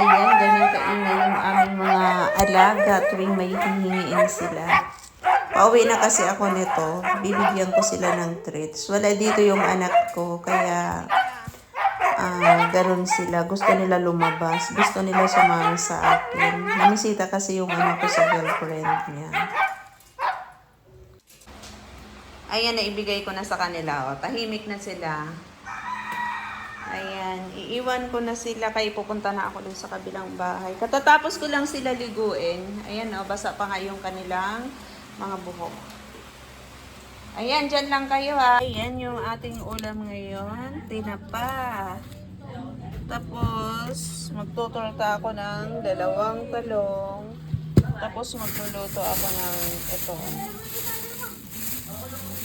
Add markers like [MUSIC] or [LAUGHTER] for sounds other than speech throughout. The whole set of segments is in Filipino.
Ayan, ganyan kaingay yung aming mga alaga tuwing may hihingiin sila. Pauwi na kasi ako nito. Bibigyan ko sila ng treats. Wala dito yung anak ko, kaya ah ganun sila. Gusto nila lumabas. Gusto nila sumama sa akin. Namisita kasi yung anak ko sa girlfriend niya. Ayan, naibigay ko na sa kanila. O, tahimik na sila. Ayan, iiwan ko na sila kay pupunta na ako dun sa kabilang bahay. Katatapos ko lang sila liguin. Ayan, oh, basa pa nga yung kanilang mga buhok. Ayan, dyan lang kayo ha. Ayan yung ating ulam ngayon. Tinapa. Tapos, magtuturta ako ng dalawang talong. Tapos, magluluto ako ng ito.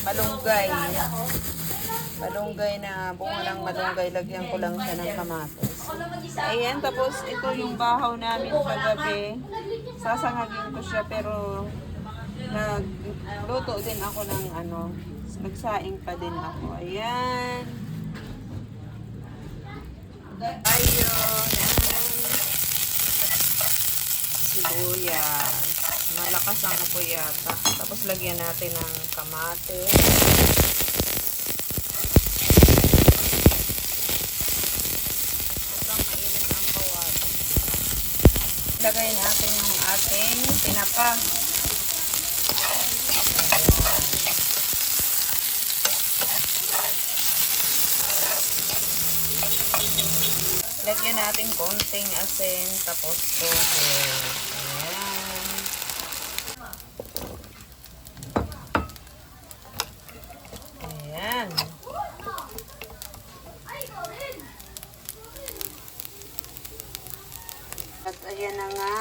Malunggay. Malunggay na bunga ng malunggay. Lagyan ko lang siya ng kamatis. Ayan, tapos ito yung bahaw namin kagabi. Sasangagin ko siya pero nagluto din ako ng ano, nagsaing pa din ako. Ayan. Ayun. Sibuyas. Malakas ang apoy yata. Tapos lagyan natin ng kamatis. Sobrang mainit ang kawali. Lagay natin yung ating tinapa. Lagyan natin konting asin, tapos tubig. Ayan. Ayan. At ayan na nga.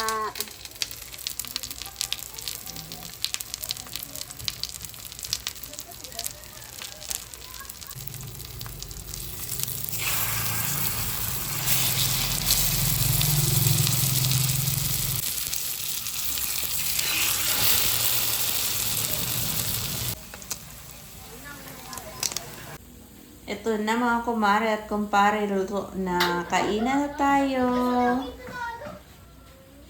Ito na mga kumare at kumpare, luto na. Kainan na tayo.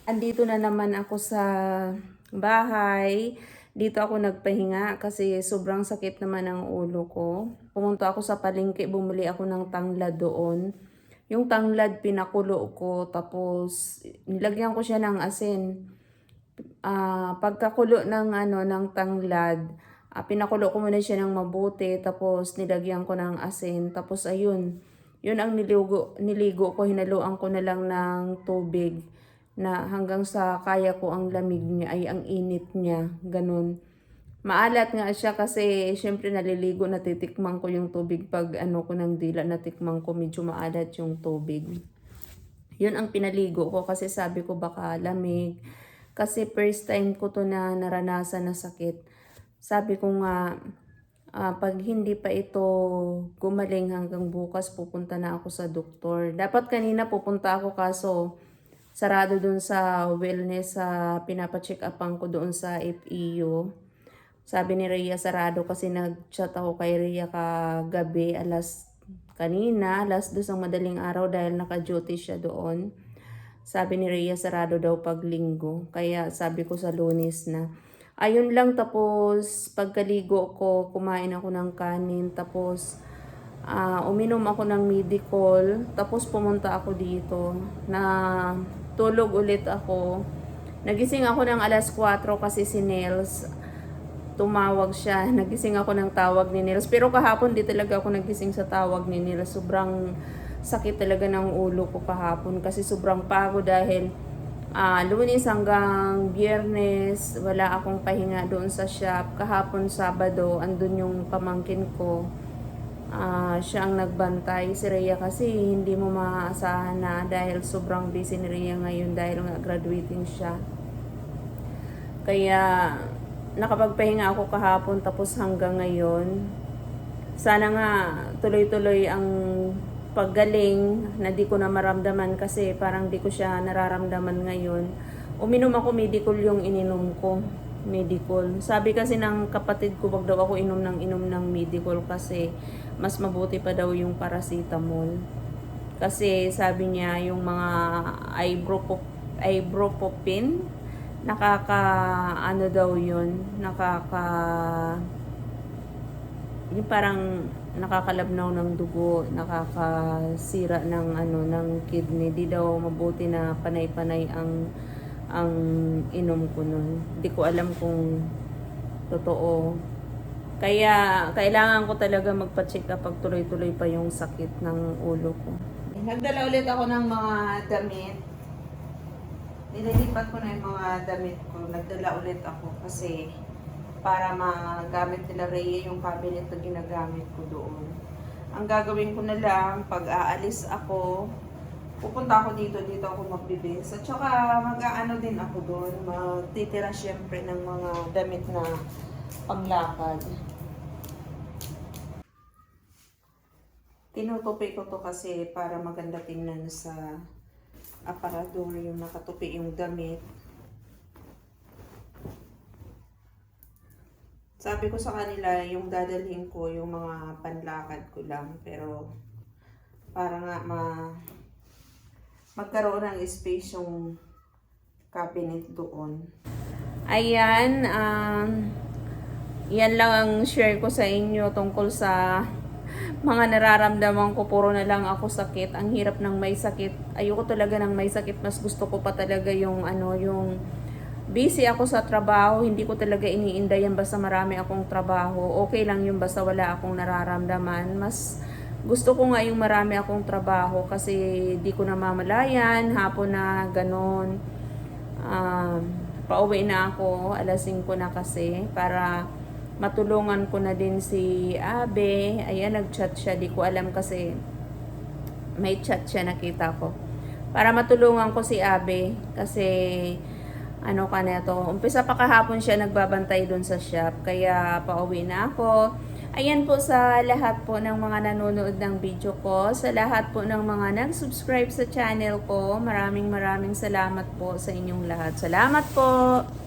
Andito na naman ako sa bahay. Dito ako nagpahinga kasi sobrang sakit naman ang ulo ko. Pumunta ako sa palengke, bumili ako ng tanglad doon. Yung tanglad pinakulo ko tapos nilagyan ko siya ng asin. Ah, pagkakulo ng ano ng tanglad, ah, pinakulo ko muna siya ng mabuti tapos nilagyan ko ng asin tapos ayun. Yun ang niligo niligo ko, hinaluan ko na lang ng tubig na hanggang sa kaya ko ang lamig niya ay ang init niya, ganun. Maalat nga siya kasi syempre naliligo natitikman ko yung tubig pag ano ko ng dila natikman ko medyo maalat yung tubig. Yun ang pinaligo ko kasi sabi ko baka lamig. Kasi first time ko to na naranasan na sakit. Sabi ko nga, ah, pag hindi pa ito gumaling hanggang bukas, pupunta na ako sa doktor. Dapat kanina pupunta ako kaso sarado dun sa wellness sa pinapacheck upan ko doon sa FEU. Sabi ni Rhea sarado kasi nag-chat ako kay Rhea kagabi alas kanina, alas dos ang madaling araw dahil naka-duty siya doon. Sabi ni Rhea sarado daw pag linggo. Kaya sabi ko sa lunes na. Ayun lang tapos pagkaligo ko, kumain ako ng kanin. Tapos ah, uminom ako ng medicol. Tapos pumunta ako dito na tulog ulit ako. Nagising ako ng alas 4 kasi si Nels tumawag siya. [LAUGHS] Nagising ako ng tawag ni Nels. Pero kahapon di talaga ako nagising sa tawag ni Nels. Sobrang sakit talaga ng ulo ko kahapon kasi sobrang pagod dahil ah lunes hanggang biyernes wala akong pahinga doon sa shop. Kahapon Sabado andun yung pamangkin ko. Ah, siya ang nagbantay si Rhea kasi hindi mo maaasahan na dahil sobrang busy ni Rhea ngayon dahil nga graduating siya. Kaya nakapagpahinga ako kahapon tapos hanggang ngayon. Sana nga tuloy-tuloy ang paggaling na di ko na maramdaman kasi parang di ko siya nararamdaman ngayon. Uminom ako medicol yung ininom ko. Medicol. Sabi kasi ng kapatid ko, wag daw ako inom ng inom ng Medicol kasi mas mabuti pa daw yung paracetamol. Kasi sabi niya yung mga ibuprop ibuprofen nakaka ano daw yun, nakaka yung parang nakakalabnaw ng dugo, nakakasira ng ano ng kidney. Di daw mabuti na panay-panay ang ang inom ko nun. Di ko alam kung totoo. Kaya kailangan ko talaga magpa-check up pag tuloy-tuloy pa yung sakit ng ulo ko. Nagdala ulit ako ng mga damit. Nililipat ko na yung mga damit ko. Nagdala ulit ako kasi para magamit nila Rhea yung cabinet na ginagamit ko doon. Ang gagawin ko na lang, pag aalis ako, pupunta ako dito, dito ako magbibis. At saka mag-aano din ako doon, magtitira syempre ng mga damit na panglakad. Tinutupi ko to kasi para maganda tingnan sa aparador yung nakatupi yung damit. Sabi ko sa kanila, yung dadalhin ko, yung mga panlakad ko lang. Pero, para nga ma magkaroon ng space yung cabinet doon. Ayan, um, yan lang ang share ko sa inyo tungkol sa mga nararamdaman ko. Puro na lang ako sakit. Ang hirap ng may sakit. Ayoko talaga ng may sakit. Mas gusto ko pa talaga yung ano, yung busy ako sa trabaho, hindi ko talaga iniinda yan basta marami akong trabaho. Okay lang yung basta wala akong nararamdaman. Mas gusto ko nga yung marami akong trabaho kasi di ko namamalayan, hapon na ganon. Um, pauwi na ako, alas 5 na kasi para matulungan ko na din si Abe. Ayan, nag-chat siya. Di ko alam kasi may chat siya nakita ko. Para matulungan ko si Abe kasi ano ka na to. Umpisa pa kahapon siya nagbabantay doon sa shop. Kaya pauwi na ako. Ayan po sa lahat po ng mga nanonood ng video ko. Sa lahat po ng mga nag-subscribe sa channel ko. Maraming maraming salamat po sa inyong lahat. Salamat po!